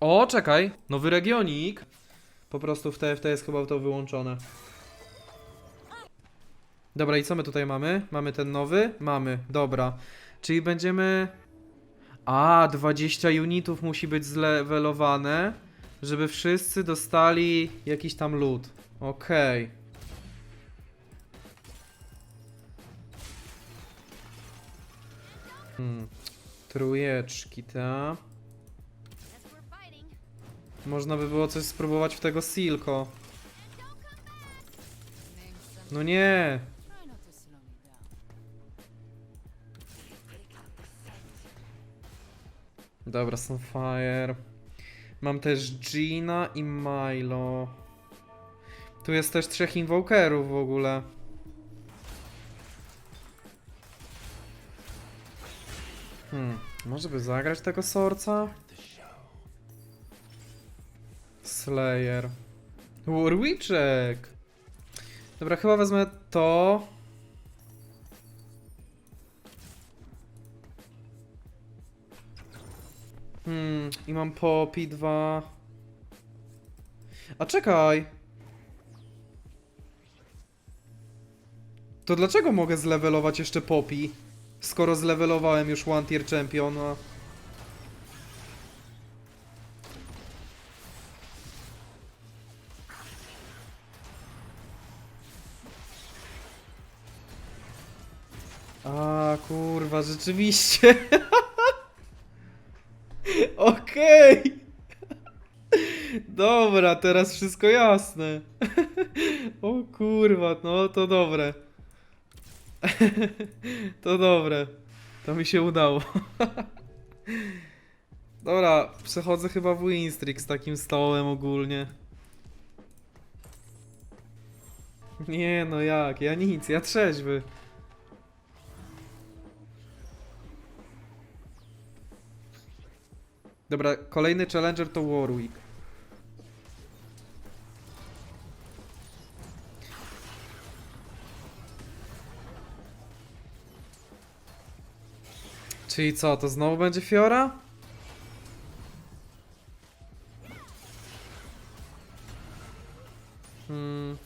O, czekaj. Nowy regionik. Po prostu w TFT jest chyba to wyłączone. Dobra, i co my tutaj mamy? Mamy ten nowy? Mamy, dobra. Czyli będziemy... A, 20 unitów musi być zlewelowane, żeby wszyscy dostali jakiś tam loot. Okej. Hmm. Trójeczki, ta. Można by było coś spróbować w tego Silko. No nie! Dobra, Sunfire. Mam też Gina i Milo. Tu jest też trzech invokerów w ogóle. Hmm, może by zagrać tego Sorca? Slayer. Warwiczek! Dobra, chyba wezmę to. Hmm, i mam Poppy 2. A czekaj! To dlaczego mogę zlevelować jeszcze Poppy? Skoro zlevelowałem już One Tier Championa. A kurwa, rzeczywiście. Okej. Dobra, teraz wszystko jasne. o kurwa, no to dobre. to dobre. To mi się udało. Dobra, przechodzę chyba w Winstreak z takim stołem ogólnie. Nie no jak, ja nic, ja trzeźwy. Dobra, kolejny challenger to Warwick. Czyli co, to znowu będzie Fiora? Hmm.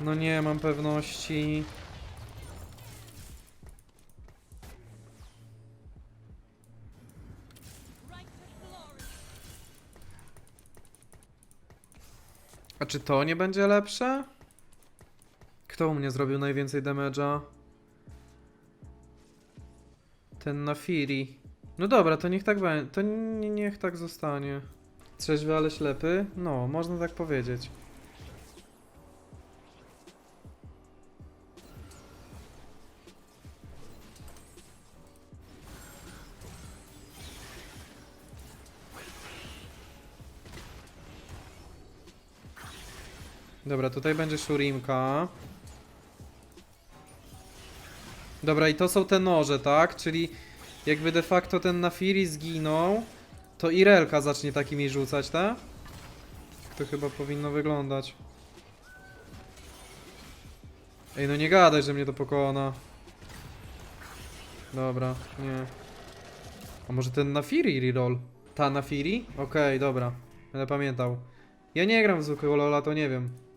No nie mam pewności. Czy to nie będzie lepsze? Kto u mnie zrobił najwięcej damage'a? Ten na Fury. No dobra, to niech tak będzie. To nie, niech tak zostanie. Trzeźwy, ale ślepy? No, można tak powiedzieć. Dobra, tutaj będzie Shurimka. Dobra, i to są te noże, tak? Czyli jakby de facto ten Nafiri zginął, to Irelka zacznie takimi rzucać, tak? To chyba powinno wyglądać. Ej, no nie gadaj, że mnie to pokona. Dobra, nie. A może ten Nafiri reroll? Ta Nafiri? Okej, dobra. Będę pamiętał. Ja nie gram w zwykłego Lola, to nie wiem.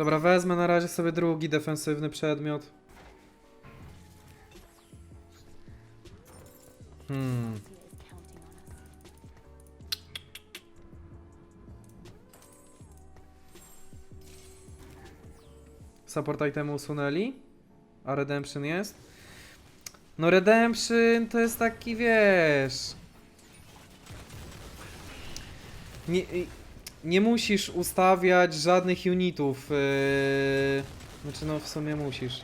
Dobra, wezmę na razie sobie drugi defensywny przedmiot. Hmm. Support itemu usunęli? A Redemption jest? No Redemption to jest taki, wiesz... Nie, nie musisz ustawiać żadnych unitów. Yy... Znaczy no w sumie musisz.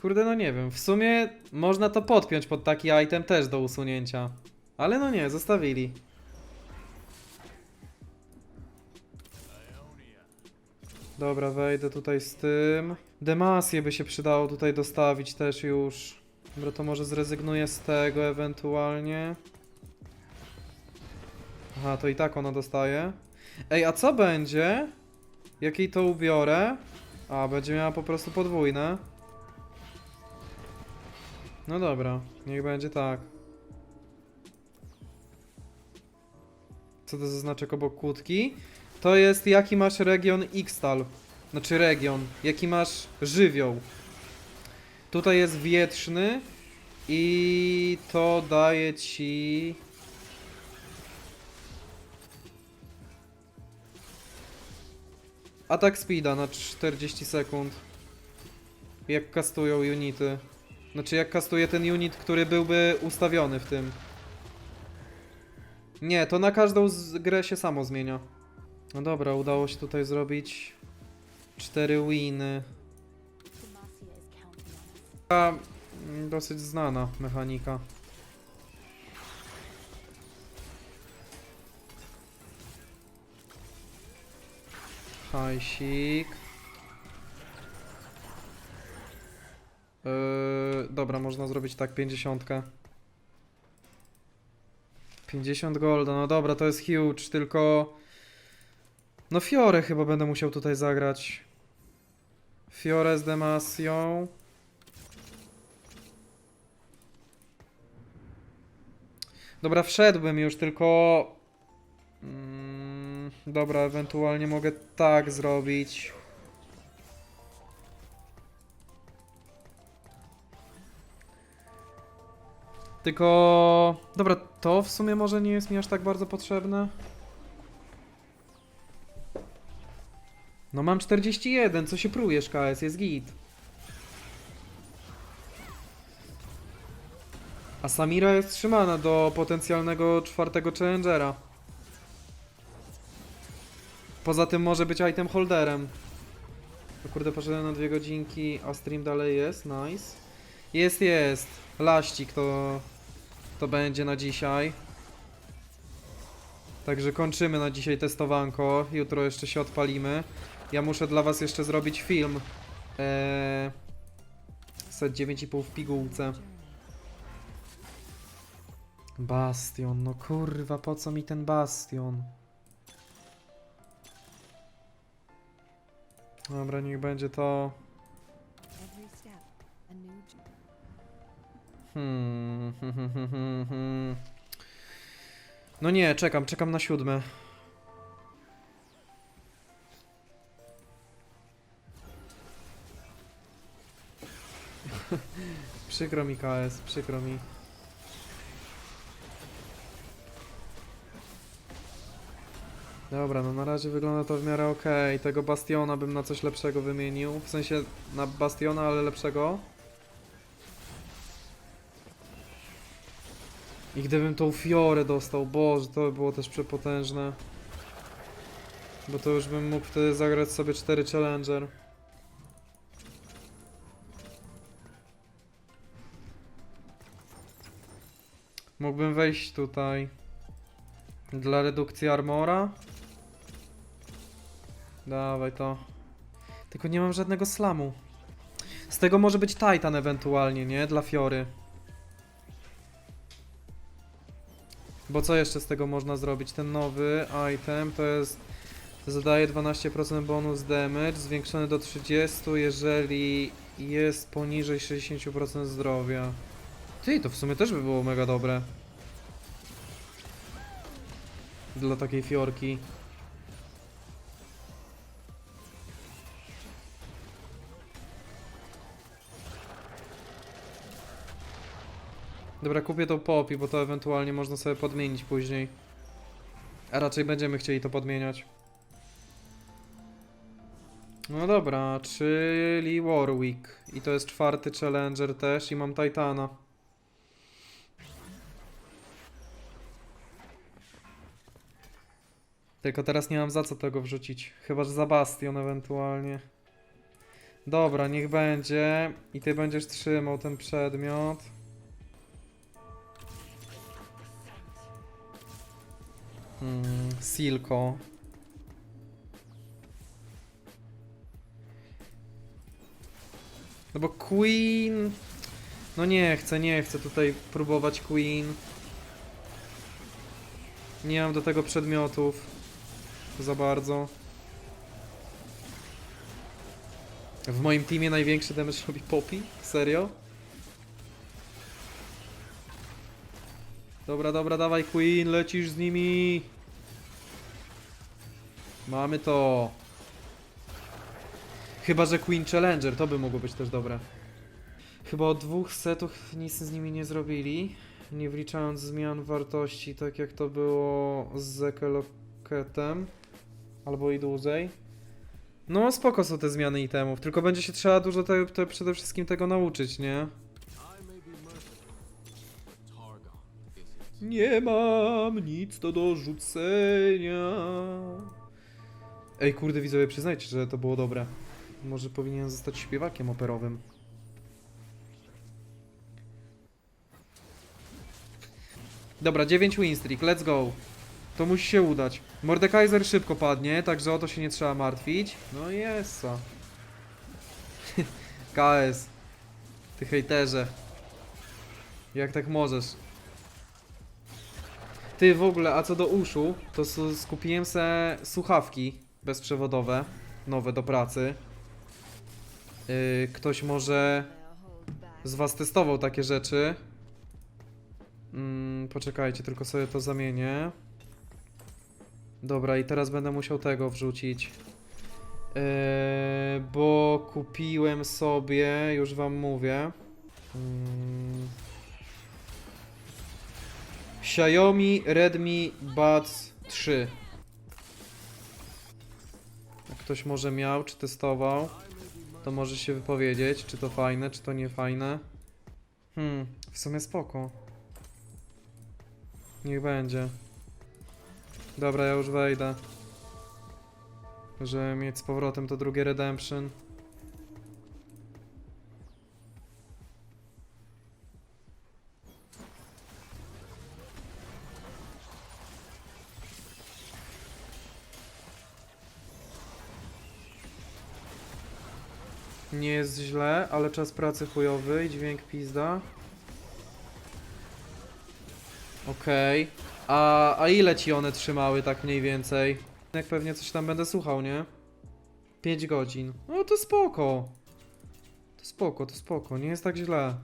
Kurde, no nie wiem. W sumie można to podpiąć pod taki item też do usunięcia. Ale no nie, zostawili. Dobra, wejdę tutaj z tym. Demasję by się przydało tutaj dostawić też już. Dobra, to może zrezygnuję z tego ewentualnie. Aha, to i tak ona dostaje. Ej, a co będzie? Jak jej to ubiorę? A, będzie miała po prostu podwójne. No dobra, niech będzie tak. Co to za znaczek obok kłódki? To jest jaki masz region Xtal. Znaczy region. Jaki masz żywioł. Tutaj jest wietrzny i to daje ci... Atak speeda na 40 sekund. Jak kastują unity. Znaczy jak kastuje ten unit, który byłby ustawiony w tym. Nie, to na każdą grę się samo zmienia. No dobra, udało się tutaj zrobić 4 winy. Taka, mm, dosyć znana mechanika. Hajsik. Yy, dobra, można zrobić tak, 50. 50 golda, no dobra, to jest huge, tylko... No Fiore chyba będę musiał tutaj zagrać. Fiore z Demasią. Dobra, wszedłbym już, tylko... Mm, dobra, ewentualnie mogę tak zrobić. Tylko... Dobra, to w sumie może nie jest mi aż tak bardzo potrzebne. No mam 41, co się prujesz KS, jest git. A Samira jest trzymana do potencjalnego czwartego challengera. Poza tym może być item holderem. O kurde, poszedłem na dwie godzinki, a stream dalej jest, nice. Jest, jest. Laścik to, to będzie na dzisiaj. Także kończymy na dzisiaj testowanko. Jutro jeszcze się odpalimy. Ja muszę dla was jeszcze zrobić film. Eee, set 9,5 w pigułce. Bastion, no kurwa, po co mi ten bastion? Dobra, niech będzie to. Hmm, hmm, hmm, hmm, hmm. No nie, czekam, czekam na siódme. przykro mi KS, przykro mi. Dobra, no na razie wygląda to w miarę okej. Tego Bastiona bym na coś lepszego wymienił. W sensie na Bastiona, ale lepszego. I gdybym tą Fiorę dostał, boże, to by było też przepotężne. Bo to już bym mógł wtedy zagrać sobie 4 Challenger. Mógłbym wejść tutaj dla redukcji armora. Dawaj to. Tylko nie mam żadnego slamu. Z tego może być Titan ewentualnie, nie? Dla Fiory. Bo co jeszcze z tego można zrobić? Ten nowy item to jest. Zadaje 12% bonus damage, zwiększony do 30, jeżeli jest poniżej 60% zdrowia. Ty, to w sumie też by było mega dobre. Dla takiej fiorki. Dobra, kupię tą popi, bo to ewentualnie można sobie podmienić później. A raczej będziemy chcieli to podmieniać. No dobra, czyli Warwick. I to jest czwarty challenger też i mam Titana. Tylko teraz nie mam za co tego wrzucić. Chyba, że za Bastion ewentualnie. Dobra, niech będzie. I ty będziesz trzymał ten przedmiot. Hmm, Silko. No bo Queen... No nie chcę, nie chcę tutaj próbować Queen. Nie mam do tego przedmiotów. Za bardzo. W moim teamie największy damage robi Poppy? Serio? Dobra, dobra, dawaj Queen, lecisz z nimi. Mamy to. Chyba, że Queen Challenger, to by mogło być też dobre. Chyba od dwóch setów nic z nimi nie zrobili. Nie wliczając zmian wartości, tak jak to było z Zekeloketem. Albo i dłużej. No spoko są te zmiany itemów, tylko będzie się trzeba dużo te, te przede wszystkim tego nauczyć, nie? Nie mam nic do dorzucenia. Ej, kurde, widzowie, przyznajcie, że to było dobre. Może powinien zostać śpiewakiem operowym. Dobra, 9 win streak, let's go. To musi się udać. Mordekaiser szybko padnie, także o to się nie trzeba martwić. No jest. KS. Ty hejterze. Jak tak możesz? Ty w ogóle, a co do uszu, to skupiłem se słuchawki bezprzewodowe, nowe do pracy. Yy, ktoś może z was testował takie rzeczy. Mm, poczekajcie, tylko sobie to zamienię. Dobra, i teraz będę musiał tego wrzucić. Yy, bo kupiłem sobie, już wam mówię. Mm, Xiaomi Redmi Buds 3. Jak ktoś może miał, czy testował, to może się wypowiedzieć, czy to fajne, czy to nie fajne. Hmm, w sumie spoko. Niech będzie. Dobra, ja już wejdę. Żeby mieć z powrotem to drugie Redemption. Nie jest źle, ale czas pracy chujowy i dźwięk pizda. Okej. A, a ile ci one trzymały tak mniej więcej? Jak pewnie coś tam będę słuchał, nie? 5 godzin. No to spoko. To spoko, to spoko, nie jest tak źle.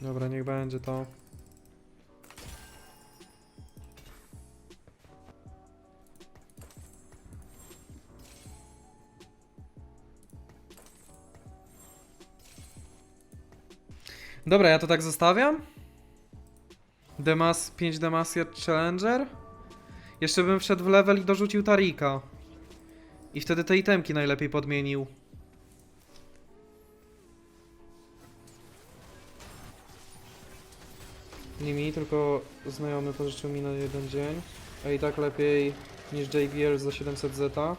Dobra, niech będzie to. Dobra, ja to tak zostawiam. Demas, 5 Demacia Challenger. Jeszcze bym wszedł w level i dorzucił Tarika. I wtedy te itemki najlepiej podmienił. Nie mi, tylko znajomy pożyczył mi na jeden dzień. A i tak lepiej niż JBL za 700 zeta.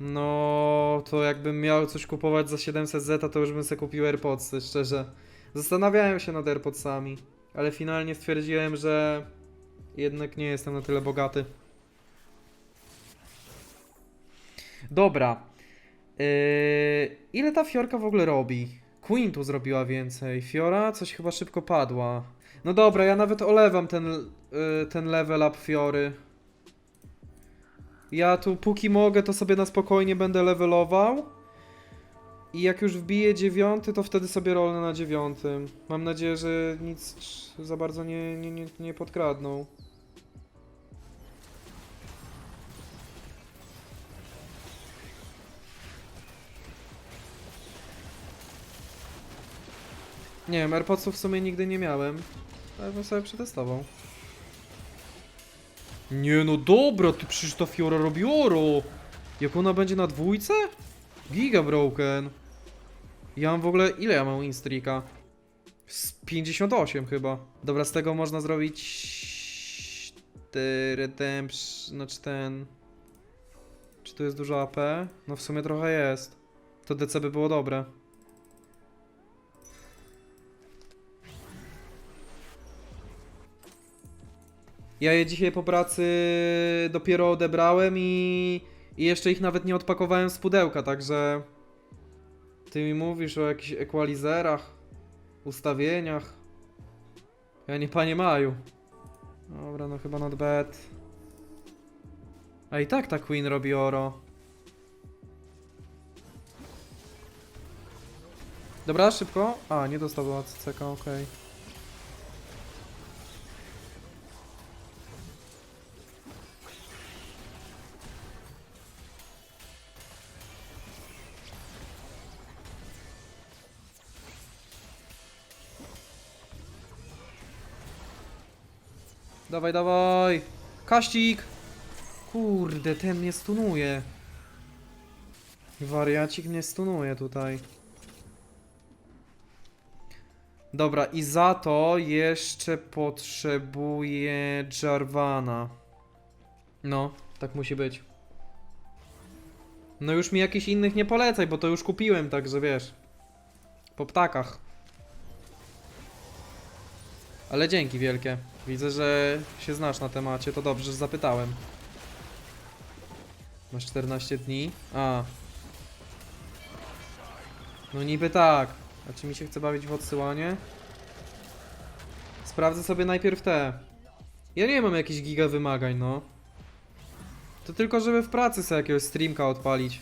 No, to jakbym miał coś kupować za 700 zeta, to już bym sobie kupił AirPodsy, szczerze. Zastanawiałem się nad AirPodsami, ale finalnie stwierdziłem, że jednak nie jestem na tyle bogaty. Dobra. Yy, ile ta Fiorka w ogóle robi? Queen tu zrobiła więcej. Fiora coś chyba szybko padła. No dobra, ja nawet olewam ten, yy, ten level up Fiory. Ja tu póki mogę, to sobie na spokojnie będę levelował. I jak już wbiję dziewiąty, to wtedy sobie rolę na dziewiątym. Mam nadzieję, że nic za bardzo nie, nie, nie, nie podkradną. Nie wiem, AirPodsów w sumie nigdy nie miałem. Ale bym sobie przetestował. Nie no dobra, ty przecież ta Fiora robi oro. Jak ona będzie na dwójce? Giga broken. Ja mam w ogóle, ile ja mam instrika? Z 58 chyba. Dobra, z tego można zrobić... Te redemption, znaczy ten... Czy tu jest dużo AP? No w sumie trochę jest. To DC by było dobre. Ja je dzisiaj po pracy dopiero odebrałem i, i jeszcze ich nawet nie odpakowałem z pudełka, także ty mi mówisz o jakichś equalizerach, ustawieniach. Ja nie panie Maju. Dobra, no chyba not bad. A i tak ta Queen robi oro. Dobra, szybko. A, nie dostał CK, okej. Dawaj, dawaj! Kaścik! Kurde, ten mnie stunuje. Wariacik mnie stunuje tutaj. Dobra, i za to jeszcze potrzebuję Jarvana. No, tak musi być. No już mi jakichś innych nie polecaj, bo to już kupiłem, także wiesz. Po ptakach. Ale dzięki wielkie. Widzę, że się znasz na temacie, to dobrze, że zapytałem. Masz 14 dni? A. No niby tak. A czy mi się chce bawić w odsyłanie? Sprawdzę sobie najpierw te. Ja nie mam jakichś giga wymagań, no. To tylko, żeby w pracy sobie jakiegoś streamka odpalić.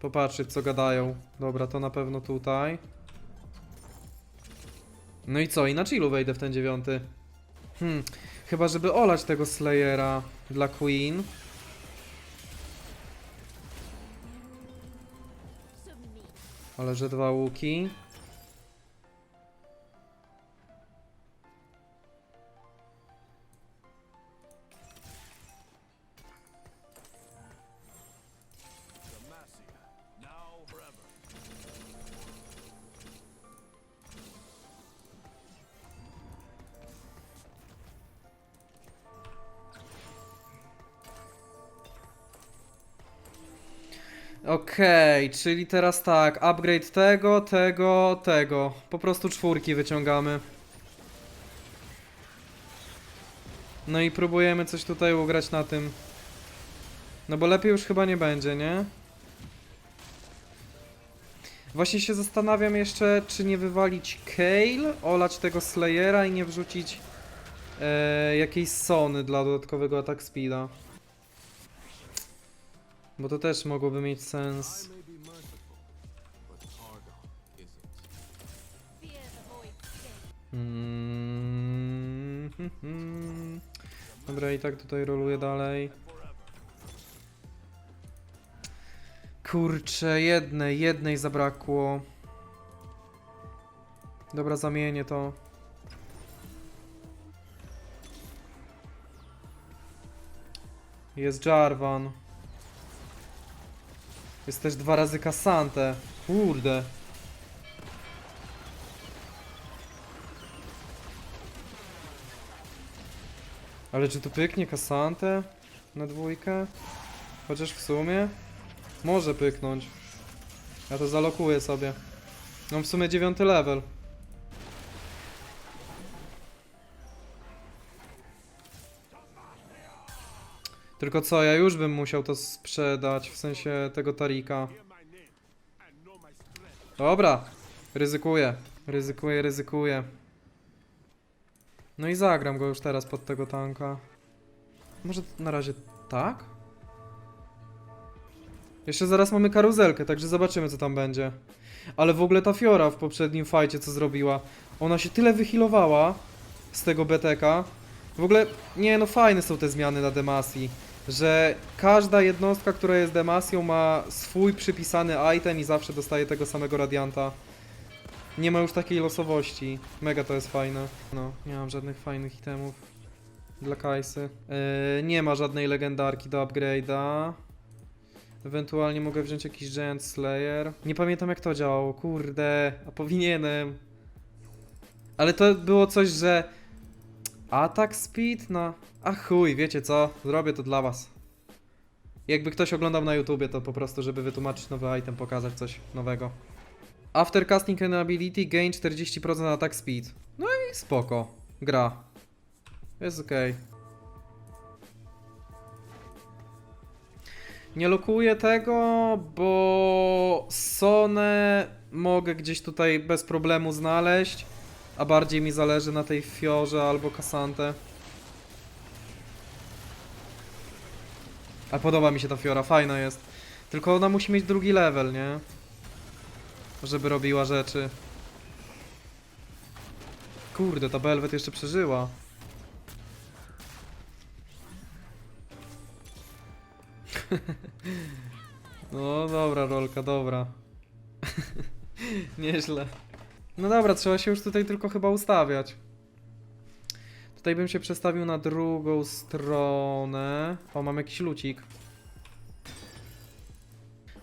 Popatrzeć, co gadają. Dobra, to na pewno tutaj. No i co? I na chillu wejdę w ten dziewiąty. Hmm. Chyba, żeby olać tego Slayera dla Queen. Ale że dwa łuki. Okej, czyli teraz tak, upgrade tego, tego, tego. Po prostu czwórki wyciągamy. No i próbujemy coś tutaj ugrać na tym. No bo lepiej już chyba nie będzie, nie? Właśnie się zastanawiam jeszcze, czy nie wywalić Kale, olać tego Slayera i nie wrzucić e, jakiejś Sony dla dodatkowego attack speeda. Bo to też mogłoby mieć sens. Mm, hmm. Dobra, i tak tutaj roluję dalej. Kurczę, jednej, jednej zabrakło. Dobra, zamienię to. Jest Jarvan. Jest też dwa razy Kasante. Kurde. Ale czy tu pyknie Kasante na dwójkę? Chociaż w sumie może pyknąć. Ja to zalokuję sobie. Mam w sumie dziewiąty level. Tylko co, ja już bym musiał to sprzedać, w sensie tego Tarika. Dobra, ryzykuję, ryzykuję, ryzykuję. No i zagram go już teraz pod tego tanka. Może na razie tak? Jeszcze zaraz mamy karuzelkę, także zobaczymy co tam będzie. Ale w ogóle ta Fiora w poprzednim fajcie co zrobiła, ona się tyle wychilowała z tego BTK. W ogóle, nie no fajne są te zmiany na Demasji, że każda jednostka, która jest Demasją ma swój przypisany item i zawsze dostaje tego samego Radianta. Nie ma już takiej losowości. Mega to jest fajne. No, nie mam żadnych fajnych itemów dla Kajsy. Yy, nie ma żadnej legendarki do upgrade'a. Ewentualnie mogę wziąć jakiś Giant Slayer. Nie pamiętam jak to działało, kurde, a powinienem. Ale to było coś, że atak speed na... A chuj, wiecie co? Zrobię to dla was. Jakby ktoś oglądał na YouTubie, to po prostu, żeby wytłumaczyć nowy item, pokazać coś nowego. After casting an ability, gain 40% attack speed. No i spoko. Gra. Jest okej. Nie lokuję tego, bo Sonę mogę gdzieś tutaj bez problemu znaleźć, a bardziej mi zależy na tej Fiorze albo Kasante. A podoba mi się ta Fiora, fajna jest. Tylko ona musi mieć drugi level, nie? żeby robiła rzeczy. Kurde, ta Belvet jeszcze przeżyła. No dobra, rolka, dobra. Nieźle. No dobra, trzeba się już tutaj tylko chyba ustawiać. Tutaj bym się przestawił na drugą stronę. O, mam jakiś lucik.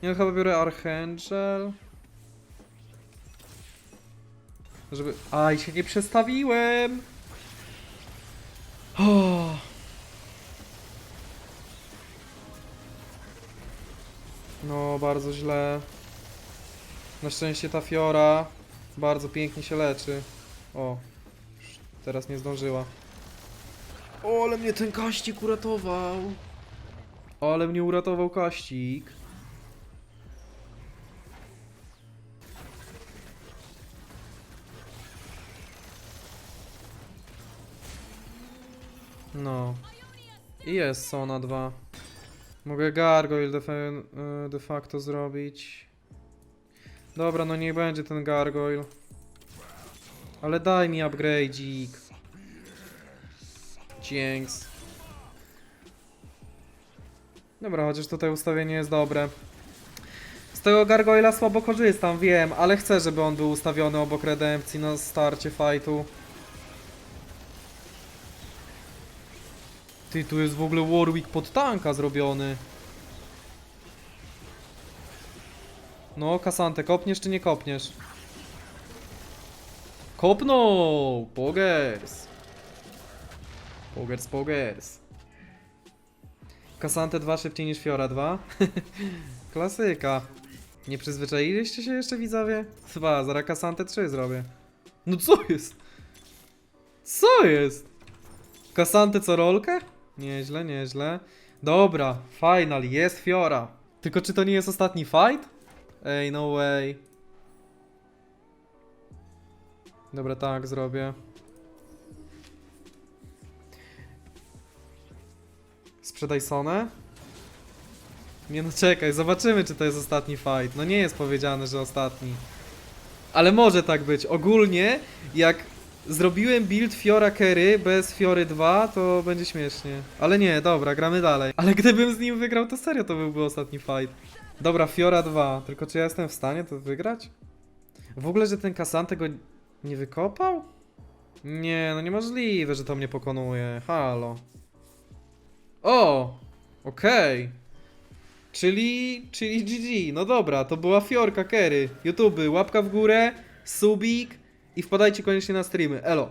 Nie, no chyba biorę Archangel. Żeby... Aj, się nie przestawiłem! No, bardzo źle. Na szczęście ta Fiora bardzo pięknie się leczy. O, teraz nie zdążyła. O, ale mnie ten kaścik uratował. O, ale mnie uratował kaścik. No. I jest Sona 2. Mogę Gargoyle de, y, de facto zrobić. Dobra, no niech będzie ten Gargoyle. Ale daj mi upgrade'ik. Dzięks. Dobra, chociaż tutaj ustawienie jest dobre. Z tego Gargoyla słabo korzystam, wiem, ale chcę, żeby on był ustawiony obok Redempcji na starcie fightu. Ty, tu jest w ogóle Warwick pod tanka zrobiony. No, Kasantę, kopniesz czy nie kopniesz? Kopnął! Pogers! Pogers, pogers. Kasantę 2 szybciej niż Fiora 2. Klasyka. Nie przyzwyczailiście się jeszcze widzowie? Chyba, zaraz Kasantę 3 zrobię. No co jest? Co jest? Kasantę co rolkę? Nieźle, nieźle. Dobra, final, jest Fiora. Tylko czy to nie jest ostatni fight? Ej, no way. Dobra, tak zrobię. Sprzedaj Sonę? Nie no czekaj, zobaczymy czy to jest ostatni fight. No nie jest powiedziane, że ostatni. Ale może tak być. Ogólnie, jak zrobiłem build Fiora Kerry bez Fiory 2, to będzie śmiesznie. Ale nie, dobra, gramy dalej. Ale gdybym z nim wygrał, to serio to byłby ostatni fight. Dobra, Fiora 2. Tylko czy ja jestem w stanie to wygrać? W ogóle, że ten Kasan tego nie wykopał? Nie, no niemożliwe, że to mnie pokonuje. Halo. O! Okej. Czyli, czyli GG. No dobra, to była Fiorka Kerry. YouTube, łapka w górę, subik i wpadajcie koniecznie na streamy. Elo.